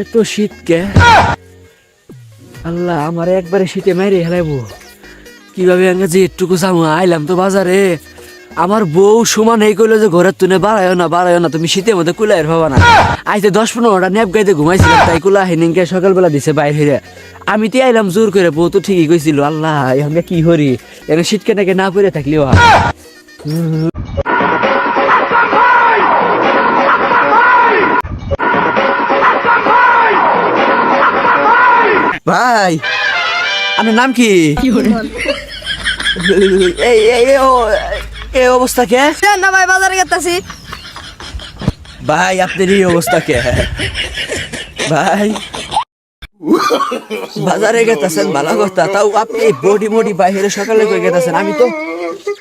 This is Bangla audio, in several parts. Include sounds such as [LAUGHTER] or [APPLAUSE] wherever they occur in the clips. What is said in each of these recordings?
এত শীত কে? আল্লাহ, আমার একবারে শীতে মাইরে হেলাইবো। কীভাবে আঙ্গা যে একটুকু যাব? আইলাম তো বাজারে। আমার বউ সমান এই কইলো যে ঘরের তুনে বাড়ায়ও না বাড়ায়ও না, তুমি শীতের মধ্যে কুলাইয়ের ভাবা না। আইতে দশ পনেরোটা নেপ গাইতে ঘুমাইছিলাম, তাই কুলা হেনিংকে সকালবেলা দিছে বাইর হইরে আমি তো আইলাম জোর করে, বউ তো ঠিকই কইছিল, আল্লাহ এখন কি করি? এখন শীতকে নাকি না পরে থাকলেও ভাই আপনার নাম কি? এই এই অবস্থা কে? না ভাই বাজারে গেতাছি। ভাই আপনার এই অবস্থা কে? ভাই বাজারে গেতেছেন ভালো কথা। তাও আপনি বডি মডি বাইরে সকালে করে গেতেছেন। আমি তো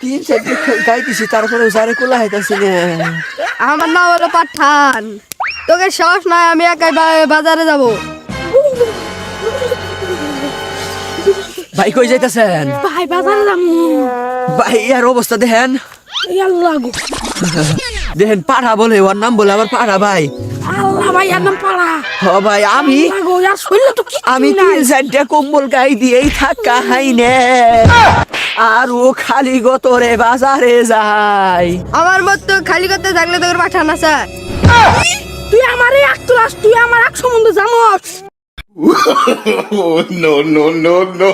তিন চারটে গাইতেছি তারপরে যারে কোলা হাইতাছি আমার নাম হলো পাঠান। তোকে সাহস নয় আমি একাই বাজারে যাব। ভাই কই যাইতেছেন? ভাই বাজারে যাব ভাই ইয়ার অবস্থা দেখেন। আল্লাহ গো দেখেন পাড়া বলে ওর নাম বলে আবার পাড়া ভাই। আল্লাহ ভাই একদম পাড়া। হ ভাই আমি গো ইয়ার শরীর তো কি আমি তিন চারটা কম্বল গাই দিয়েই থাকা হাই নে। আর ও খালি গতরে বাজারে যায়। আমার মতো খালি করতে থাকলে তোর পাঠান আছে তুই আমারে এক তুলাস তুই আমার এক সম্বন্ধ জানোস। No, no, no, no.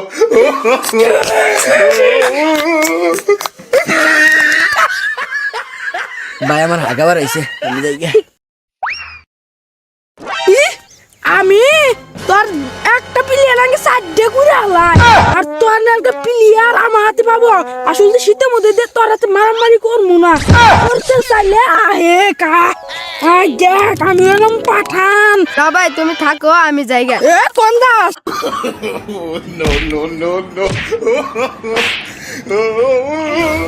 ভাই আমার হাগাবার আইছে আমি যাই গে। ই, আমি? তোর একটা প্লেয়ার আগে চারটে করে আলাই আর তোর একটা প্লেয়ার আমার হাতে পাবো। আসলে শীতের মধ্যে দিয়ে তোর হাতে মারামারি করব না। করতে চাইলে আহে কা। আয় দেখ আমি এলাম পাঠান। সবাই তুমি থাকো আমি জায়গা। এ কোন Das? No no no no. [LAUGHS]